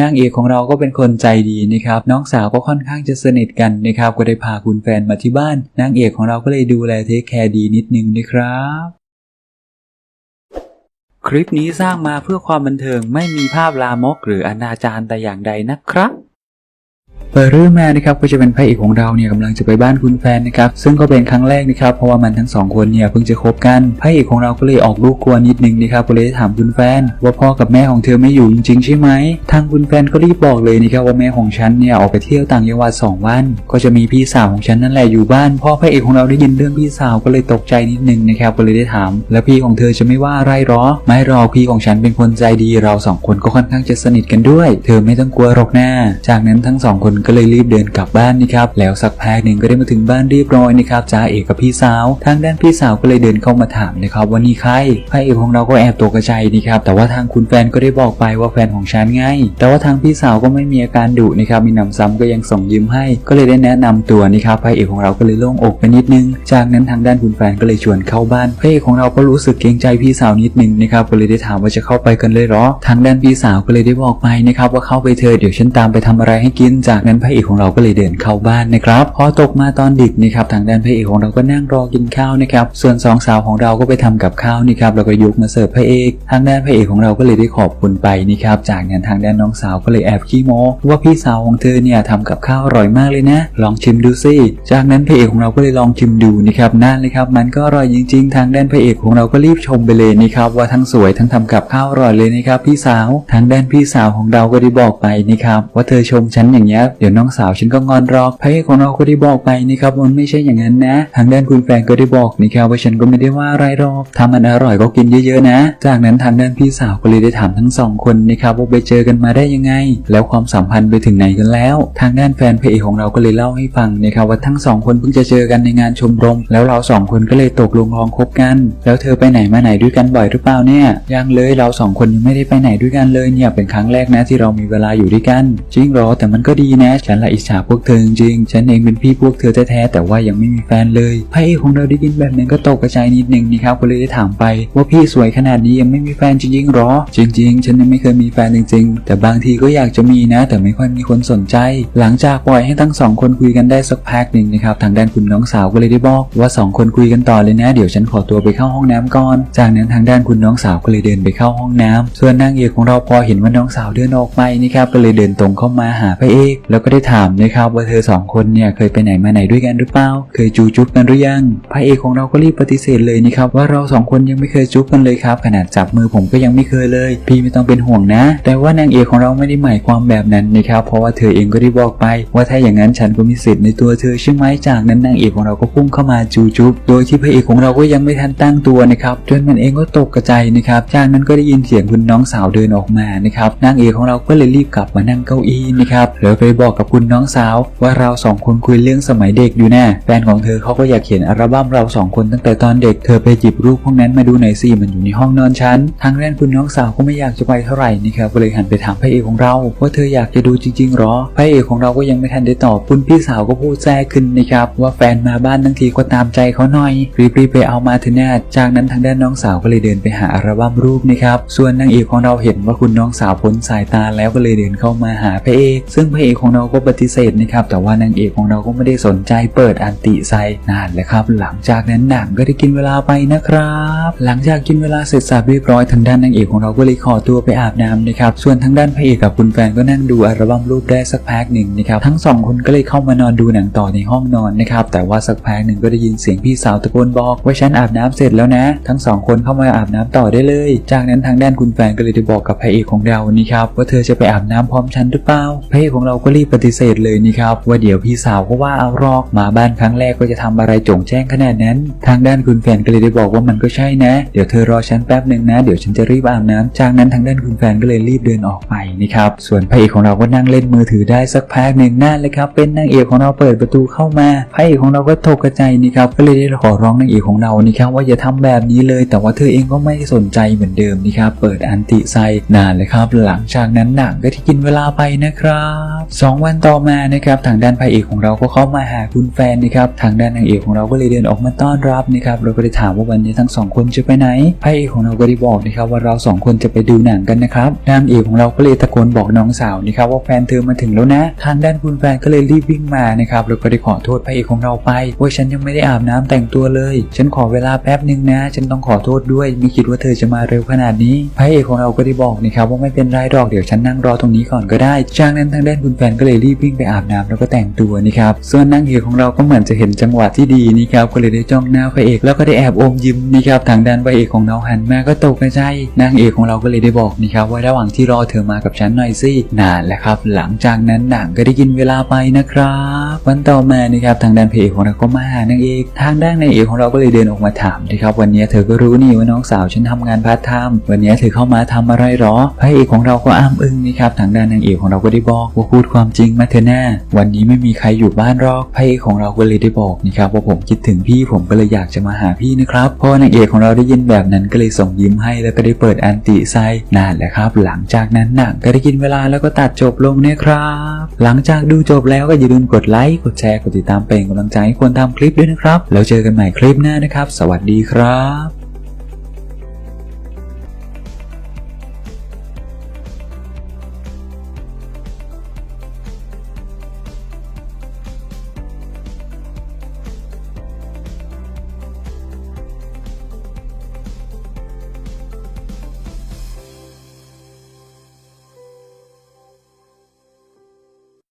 นางเอกของเราก็เป็นคนใจดีนะครับ น้องสาวก็ค่อนข้างจะสนิทกันนะครับ ก็ได้พาคุณแฟนมาที่บ้าน นางเอกของเราก็เลยดูแลเทคแคร์ดีนิดนึงนะครับ คลิปนี้สร้างมาเพื่อความบันเทิงไม่มีภาพลามกหรืออนาจารแต่อย่างใดนะครับ เปิดเรื่องมานะครับก็จะเป็นพระเอกของเราเนี่ยกำลังจะไปบ้านคุณแฟนนะครับซึ่งก็เป็นครั้งแรกนะครับเพราะว่ามันทั้งสองคนเนี่ยเพิ่งจะคบกันพระเอกของเราก็เลยออกลูกกลัวนิดนึงนะครับก็เลยถามคุณแฟน ว่าพ่อกับแม่ของเธอไม่อยู่จริงๆใช่ไหมทางคุณแฟนก็รีบบอกเลยนะครับว่าแม่ของฉันเนี่ยออกไปเที่ยวต่างจังหวัดสองวัน ก็จะมีพี่สาวของฉันนั่นแหละอยู่บ้านพ่อพระเอกของเราได้ยินเรื่องพี่สาวก็เลยตกใจนิดนึงนะครับก็เลยได้ถาม แล้วพี่ของเธอจะไม่ว่าอะไรหรอ ไม่หรอกพี่ของฉันเป็นคนใจดีเราสองคนก็ค่อนข้างจะสนิทกันด้วย เธอไม่ต้องกลัวหรอกหน้าจากนั้นทั้งสองคนก็เลยรีบเดินกลับบ้านนะครับแล้วสักพักหนึ่งก็ได้มาถึงบ้านเรียบร้อยนะครับจ้าเอกกับพี่สาว ทางด้านพี่สาวก็เลยเดินเข้ามาถามนะครับว่านี่ใครพระเอกของเราก็แอบตกใจนะครับแต่ว่าทางคุณแฟนก็ได้บอกไปว่าแฟนของฉันไง แต่ว่าทางพี่สาวก็ไม่มีอาการดุนะครับมีหนำซ้ำก็ยังส่งยิ้มให้ ก็เลยได้แนะนำตัวนะครับพระเอกของเราก็เลยโล่งอกไปนิดนึง จากนั้นทางด้านคุณแฟนก็เลยชวนเข้าบ้านพระเอกของเราก็รู้สึกเกรงใจพี่สาวนิดนึงนะครับก็เลยได้ถามว่าจะเข้าไปกันเลยหรอ ทางด้านพี่สาวก็เลยได้บอกไปนะครับว่าเข้าไปเถอเดี๋ยวฉันตามไปทำอะไรให้กินจากนั้นพระเอกของเราก็เลยเดินเข้าบ้านนะครับพอตกมาตอนดึกนะครับทางด้านพระเอกของเราก็นั่งรอกินข้าวนะครับส่วนสองสาวของเราก็ไปทำกับข้าวนะครับแล้วก็ยกมาเสิร์ฟพระเอกทางด้านพระเอกของเราก็เลยได้ขอบคุณไปนะครับจากนั้นทางด้านน้องสาวก็เลยแอบขี้โม้ว่าพี่สาวของเธอเนี่ยทำกับข้าวอร่อยมากเลยนะ ลองชิมดูสิจากนั้นพระเอกของเราก็เลยลองชิมดูนะครับนั่นเลยครับมันก็อร่อยจริง ๆ ทางด้านพระเอกของเราก็รีบชมไปเลยนะครับว่าทั้งสวยทั้งทำกับข้าวอร่อยเลยนะครับพี่สาว ทางด้านพี่สาวของเราก็ได้บอกไปนะครับว่าเธอชมฉันอย่างเงี้ยเดี๋ยวน้องสาวฉันก็งอนรอกพระเอกของเราก็ได้บอกไปนะครับวันไม่ใช่อย่างนั้นนะ ทางด้านคุณแฟนก็ได้บอกนะครับว่าฉันก็ไม่ได้ว่าอะไรหรอกถ้ามันอร่อยก็กินเยอะๆนะ จากนั้นทางด้านพี่สาวก็เลยได้ถามทั้งสองคนนะครับว่าไปเจอกันมาได้ยังไง แล้วความสัมพันธ์ไปถึงไหนกันแล้ว ทางด้านแฟนพระเอกของเราก็เลยเล่าให้ฟังนะครับว่าทั้งสองคนเพิ่งจะเจอกันในงานชมรม แล้วเราสองคนก็เลยตกลงรองคบกัน แล้วเธอไปไหนมาไหนด้วยกันบ่อยหรือเปล่าเนี่ยยังเลยเราสองคนยังไม่ได้ไปไหนด้วยกันเลยเนี่ยเป็นครั้งแรกนะที่เรามีเวลาอยู่ด้วยกันจริงหรอแต่มันก็ดีนะฉันละอิจฉาพวกเธอจริง ฉันเองเป็นพี่พวกเธอแท้ๆแต่ว่ายังไม่มีแฟนเลยพระเอกของเราได้ยินแบบนั้นก็ตกกระจายนิดนึงนะครับก็เลยได้ถามไป ว่าพี่สวยขนาดนี้ยังไม่มีแฟนจริงๆหรอ จริง ๆ ฉันยังไม่เคยมีแฟนจริง ๆ แต่บางทีก็อยากจะมีนะ แต่ไม่ค่อยมีคนสนใจ หลังจากปล่อยให้ทั้งสองคนคุยกันได้สักพักหนึ่งนะครับทางด้านคุณน้องสาวก็เลยได้บอกว่าสองคนคุยกันต่อเลยนะเดี๋ยวฉันขอตัวไปเข้าห้องน้ำก่อน จากนั้นทางด้านคุณน้องสาวก็เลยเดินไปเข้าห้องน้ำส่วนนางเอกของเราพอเห็นว่าน้องสาวเดินออกไปนะครับก็เลยเดินตรงเข้ามาหาพระเอกแล้วก็ได้ถามนะครับว่าเธอสองคนเนี่ยเคยไปไหนมาไหนด้วยกันหรือเปล่า เคยจูจุ๊บกันหรือยัง พระเอกของเราก็รีบปฏิเสธเลยนะครับว่าเราสองคนยังไม่เคยจุ๊บกันเลยครับขนาดจับมือผมก็ยังไม่เคยเลย พี่ไม่ต้องเป็นห่วงนะ แต่ว่านางเอกของเราไม่ได้หมายความแบบนั้นนะครับ เพราะว่าเธอเองก็ได้บอกไป ว่าถ้าอย่างนั้นฉันก็มีสิทธิ์ในตัวเธอใช่ไหมจากนั้นนางเอกของเราก็พุ่งเข้ามาจูจุ๊บโดยที่พระเอกของเราก็ยังไม่ทันตั้งตัวนะครับจนมันเองก็ตกกระจายนะครับจากนั้นก็ได้ยินเสียงคุณน้องสาวเดินออกมานะครับนางเอกของเราก็เลยรีบกลับมานั่งเก้าอี้นะครับแล้วไปบอกอกกับคุณน้องสาว ว่าเราสองคนคุยเรื่องสมัยเด็กอยู่แน่แฟนของเธอเขาก็อยากเขียนอัลบั้มเราสองคนตั้งแต่ตอนเด็กเธอไปจิบรูปพวกนั้นมาดูหน่อยสิมันอยู่ในห้องนอนฉันทางด้านคุณน้องสาวก็ไม่อยากจะไปเท่าไหร่นะครับก็เลยหันไปถามพระเอกของเรา ว่าเธออยากจะดูจริงๆหรอพระเอกของเราก็ยังไม่ทันได้ตอบคุณพี่สาวก็พูดแทรกขึ้นนะครับว่าแฟนมาบ้านทั้งทีก็ตามใจเขาหน่อยรีบๆไปเอามาเถอะแนะจากนั้นทางด้านน้องสาวก็เลยเดินไปหาอัลบั้มรูปนะครับส่วนนางเอกของเราเห็นว่าคุณน้องสาวพ้นสายตาแล้วก็เลยเดินเข้ามาหาพระเอกซึ่งพระเอกของเราก็ปฏิเสธนะครับ แต่ว่านางเอกของเราก็ไม่ได้สนใจเปิดอันติใส่นานเลยครับ หลังจากนั้นหนังก็ได้กินเวลาไปนะครับ หลังจากกินเวลาเสร็จสับเรียบร้อยทางด้านนางเอกของเราก็เลยขอตัวไปอาบน้ำนะครับ ส่วนทางด้านพระเอกกับคุณแฟนก็นั่งดูอัลบั้มรูปได้สักพักหนึ่งนะครับ ทั้งสองคนก็เลยเข้ามานอนดูหนังต่อในห้องนอนนะครับ แต่ว่าสักพักหนึ่งก็ได้ยินเสียงพี่สาวตะโกนบอกว่าฉันอาบน้ำเสร็จแล้วนะ ทั้งสองคนเข้ามาอาบน้ำต่อได้เลย จากนั้นทางด้านคุณแฟนก็เลยได้บอกกับพระเอกของเรานี่ครับว่าเธอจะไปอาบน้ำพร้อมฉันหรือเปล่า พระเอกของเราก็รีบปฏิเสธเลยนี่ครับ ว่าเดี๋ยวพี่สาวก็ว่าเอาหรอกมาบ้านครั้งแรกก็จะทำอะไรจงแจ้งขนาดนั้น ทางด้านคุณแฟนก็เลยได้บอกว่ามันก็ใช่นะ เดี๋ยวเธอรอฉันแป๊บหนึ่งนะ เดี๋ยวฉันจะรีบอาบน้ำจากนั้นทางด้านคุณแฟนก็เลยรีบเดินออกไปนะครับ ส่วนพระเอกของเราก็นั่งเล่นมือถือได้สักพักหนึ่งนั่นเลยครับ เป็นนางเอกของเราเปิดประตูเข้ามา พระเอกของเราก็ตกกระจายนี่ครับ ก็เลยได้ขอร้องนางเอกของเรานี่ครับว่าอย่าทำแบบนี้เลย แต่ว่าเธอเองก็ไม่สนใจเหมือนเดิมนี่ครับ เปิดอันติไซนานเลยครับ หลังจากนั้นหนังก็ที่กินเวลาไปนะครับสององวันต่อมานะครับทางด้านพระเอกของเราก็เข้ามาหาคุณแฟนนะครับทางด้านนางเอกของเราก็เลยเดินออกมาต้อนรับนะครับเราก็ได้ถามว่าวันนี้ทั้งสองคนจะไปไหนพระเอกของเราก็ได้บอกนะครับว่าเราสองคนจะไปดูหนังกันนะครับนางเอกของเราก็เลยตะโกนบอกน้องสาวนะครับว่าแฟนเธอมาถึงแล้วนะ ทางด้านคุณแฟนก็เลยรีบวิ่งมานะครับแล้วก็ได้ขอโทษพระเอกของเราไปว่าฉันยังไม่ได้อาบน้ำแต่งตัวเลย ฉันขอเวลาแป๊บหนึ่งนะ ฉันต้องขอโทษด้วยไม่คิดว่าเธอจะมาเร็วขนาดนี้พระเอกของเราก็ได้บอกนะครับว่าไม่เป็นไรหรอกเดี๋ยวฉันนั่งรอตรงนี้ก่อนก็ได้จากนั้นทางด้านคุณแฟนก็เลยรีบวิ่งไปอาบน้ำแล้วก็แต่งตัวนะครับส่วนนางเอกของเราก็เหมือนจะเห็นจังหวะที่ดีนะครับก็เลยได้จ้องหน้าพระเอกแล้วก็ได้แอบอมยิ้มนะครับทางด้านพระเอกของเราหันมาก็ตกใจนางเอกของเราก็เลยได้บอกนะครับว่าระหว่างที่รอเธอมากับฉันหน่อยสินานแล้วครับ หลังจากนั้นหนังก็ได้กินเวลาไปนะครับ วันต่อมานะครับทางด้านพระเอกของเราก็มาหานางเอก ทางด้านนางเอกของเราก็เลยเดินออกมาถามนะครับวันนี้เธอก็รู้นี่ว่าน้องสาวฉันทำงานพาร์ทไทม์วันนี้เธอเข้ามาทำอะไรหรอ พระเอกของเราก็อ้ามอึ้งนะครับทางด้านนางเอกของเราก็ได้บอกว่าพูดความจริงมาเถอะหน้า วันนี้ไม่มีใครอยู่บ้านรอกพระเอกของเราก็เลยได้บอกนะครับว่าผมคิดถึงพี่ผมก็เลยอยากจะมาหาพี่นะครับพอนางเอกของเราได้ยินแบบนั้นก็เลยส่งยิ้มให้แล้วก็ได้เปิดอันติไซนานแหละครับ หลังจากนั้นหนังก็ได้กินเวลาแล้วก็ตัดจบลงนี่ยครับ หลังจากดูจบแล้วก็อย่าลืมกดไลค์กดแชร์กดติดตามเป็นกำลังใจให้คนทำคลิปด้วยนะครับแล้วเจอกันใหม่คลิปหน้านะครับ สวัสดีครับ